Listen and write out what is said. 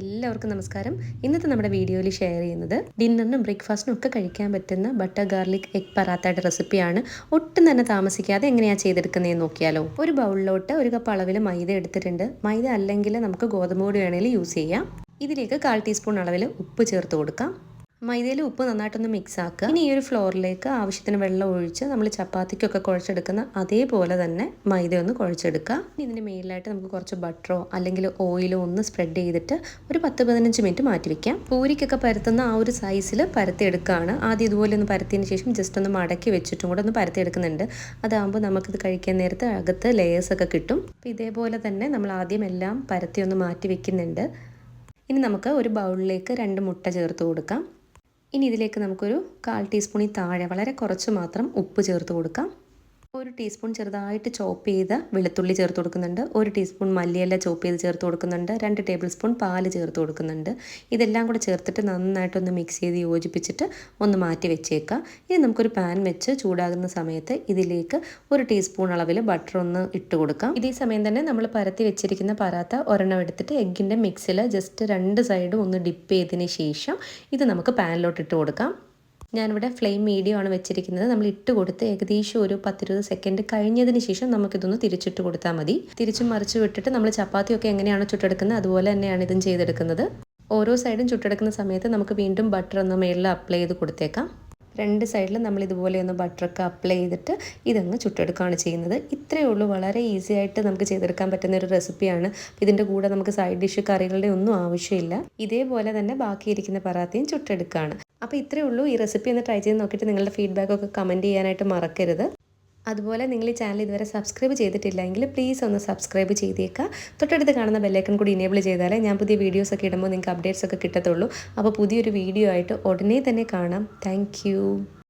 എല്ലാവർക്കും നമസ്കാരം. ഇന്നത്തെ നമ്മുടെ വീഡിയോയിൽ ഷെയർ ചെയ്യുന്നത് ഡിന്നറിനും ബ്രേക്ക്ഫാസ്റ്റിനും ഒക്കെ കഴിക്കാൻ പറ്റുന്ന ബട്ടർ ഗാർലിക് എഗ് പറാത്തയുടെ റെസിപ്പിയാണ് ഒട്ടും തന്നെ താമസിക്കാതെ എങ്ങനെയാണ് ചെയ്തെടുക്കുന്നതെന്ന് നോക്കിയാലോ. ഒരു ബൗളിലോട്ട് ഒരു കപ്പ് അളവിൽ മൈദ എടുത്തിട്ടുണ്ട്. മൈദ അല്ലെങ്കിൽ നമുക്ക് ഗോതമ്പ് പൊടി വേണമെങ്കിൽ യൂസ് ചെയ്യാം. ഇതിലേക്ക് കാൽ ടീസ്പൂൺ അളവിൽ ഉപ്പ് ചേർത്ത് കൊടുക്കാം. മൈദയിൽ ഉപ്പ് നന്നായിട്ടൊന്ന് മിക്സ് ആക്കുക ഇനി ഈ ഒരു ഫ്ലോറിലേക്ക് ആവശ്യത്തിന് വെള്ളം ഒഴിച്ച് നമ്മൾ ചപ്പാത്തിക്കൊക്കെ കുഴച്ചെടുക്കുന്ന അതേപോലെ തന്നെ മൈദ ഒന്ന് കുഴച്ചെടുക്കുക. ഇനി ഇതിന്റെ മേലിലായിട്ട് നമുക്ക് കുറച്ച് ബട്ടറോ അല്ലെങ്കിൽ ഓയിലോ ഒന്ന് സ്പ്രെഡ് ചെയ്തിട്ട് ഒരു പത്ത് പതിനഞ്ച് മിനിറ്റ് മാറ്റി വെക്കാം. പൂരിക്കൊക്കെ പരത്തുന്ന ആ ഒരു സൈസിൽ പരത്തിയെടുക്കുകയാണ്. ആദ്യം ഇതുപോലെ ഒന്ന് പരത്തിയതിന് ശേഷം ജസ്റ്റ് ഒന്ന് മടക്കി വെച്ചിട്ടും കൂടെ ഒന്ന് പരത്തിയെടുക്കുന്നുണ്ട്. അതാകുമ്പോൾ നമുക്കിത് കഴിക്കാൻ നേരത്ത് അകത്ത് ലെയേഴ്സ് ഒക്കെ കിട്ടും. അപ്പോൾ ഇതേപോലെ തന്നെ നമ്മൾ ആദ്യം എല്ലാം പരത്തി ഒന്ന് മാറ്റി വെക്കുന്നുണ്ട്. ഇനി നമുക്ക് ഒരു ബൗളിലേക്ക് രണ്ട് മുട്ട ചേർത്ത് കൊടുക്കാം. ഇനി ഇതിലേക്ക് നമുക്കൊരു കാൽ ടീസ്പൂണിൽ താഴെ വളരെ കുറച്ച് മാത്രം ഉപ്പ് ചേർത്ത് കൊടുക്കാം. ഒരു ടീസ്പൂൺ ചെറുതായിട്ട് ചോപ്പ് ചെയ്ത വെളുത്തുള്ളി ചേർത്ത് കൊടുക്കുന്നുണ്ട്. ഒരു ടീസ്പൂൺ മല്ലിയില ചോപ്പ് ചെയ്ത് ചേർത്ത് കൊടുക്കുന്നുണ്ട്. രണ്ട് ടേബിൾ സ്പൂൺ പാൽ ചേർത്ത് കൊടുക്കുന്നുണ്ട്. ഇതെല്ലാം കൂടെ ചേർത്തിട്ട് നന്നായിട്ടൊന്ന് മിക്സ് ചെയ്ത് യോജിപ്പിച്ചിട്ട് ഒന്ന് മാറ്റി വെച്ചേക്കാം. ഇനി നമുക്കൊരു പാൻ വെച്ച് ചൂടാകുന്ന സമയത്ത് ഇതിലേക്ക് ഒരു ടീസ്പൂൺ അളവിൽ ബട്ടർ ഒന്ന് ഇട്ട് കൊടുക്കാം. ഇതേ സമയം തന്നെ നമ്മൾ പരത്തി വെച്ചിരിക്കുന്ന പരാത്ത ഒരെണ്ണം എടുത്തിട്ട് എഗ്ഗിന്റെ മിക്സിൽ ജസ്റ്റ് രണ്ട് സൈഡും ഒന്ന് ഡിപ്പ് ചെയ്തതിന് ശേഷം ഇത് നമുക്ക് പാനിലോട്ട് ഇട്ട് കൊടുക്കാം. ഞാനിവിടെ ഫ്ലെയിം മീഡിയം ആണ് വെച്ചിരിക്കുന്നത്. നമ്മൾ ഇട്ട് കൊടുത്ത് ഏകദേശം ഒരു പത്തിരുപത് സെക്കൻഡ് കഴിഞ്ഞതിന് ശേഷം നമുക്കിതൊന്ന് തിരിച്ചിട്ട് കൊടുത്താൽ മതി. തിരിച്ചും മറിച്ച് വിട്ടിട്ട് നമ്മൾ ചപ്പാത്തിയൊക്കെ എങ്ങനെയാണോ ചുട്ടെടുക്കുന്നത് അതുപോലെ തന്നെയാണ് ഇതും ചെയ്തെടുക്കുന്നത്. ഓരോ സൈഡും ചുട്ടെടുക്കുന്ന സമയത്ത് നമുക്ക് വീണ്ടും ബട്ടർ ഒന്ന് മേളിൽ അപ്ലൈ ചെയ്ത് കൊടുത്തേക്കാം. രണ്ട് സൈഡിലും നമ്മൾ ഇതുപോലെ ഒന്ന് ബട്ടറൊക്കെ അപ്ലൈ ചെയ്തിട്ട് ഇതങ്ങ് ചുട്ടെടുക്കുകയാണ് ചെയ്യുന്നത്. ഇത്രയേ ഉള്ളൂ. വളരെ ഈസി ആയിട്ട് നമുക്ക് ചെയ്തെടുക്കാൻ പറ്റുന്ന ഒരു റെസിപ്പിയാണ് ഇതിന്റെ കൂടെ നമുക്ക് സൈഡ് ഡിഷ് കറികളുടെ ഒന്നും ആവശ്യമില്ല. ഇതേപോലെ തന്നെ ബാക്കിയിരിക്കുന്ന പറാത്തയും ചുട്ടെടുക്കുകയാണ്. അപ്പോൾ ഇത്രയേ ഉള്ളൂ. ഈ റെസിപ്പി ഒന്ന് ട്രൈ ചെയ്ത് നോക്കിയിട്ട് നിങ്ങളുടെ ഫീഡ്ബാക്കൊക്കെ കമന്റ് ചെയ്യാനായിട്ട് മറക്കരുത്. അതുപോലെ നിങ്ങൾ ഈ ചാനൽ ഇതുവരെ സബ്സ്ക്രൈബ് ചെയ്തിട്ടില്ലെങ്കിൽ പ്ലീസ് ഒന്ന് സബ്സ്ക്രൈബ് ചെയ്തേക്കുക തൊട്ടടുത്ത് കാണുന്ന ബെല്ലൈക്കൺ കൂടി ഇനേബിൾ ചെയ്താലേ ഞാൻ പുതിയ വീഡിയോസ് ഒക്കെ ഇടുമ്പോൾ നിങ്ങൾക്ക് അപ്ഡേറ്റ്സ് ഒക്കെ കിട്ടത്തുള്ളൂ. അപ്പോൾ പുതിയൊരു വീഡിയോ ആയിട്ട് ഉടനെ തന്നെ കാണാം. താങ്ക്